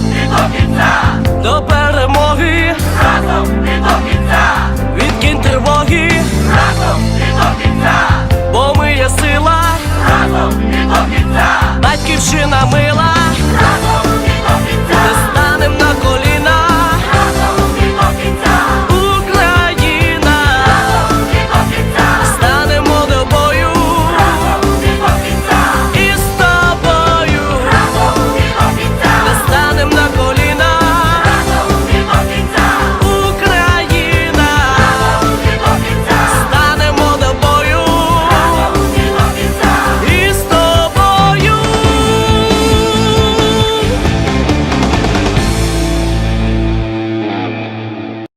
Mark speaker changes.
Speaker 1: і до кінця, до перемоги разом і до кінця.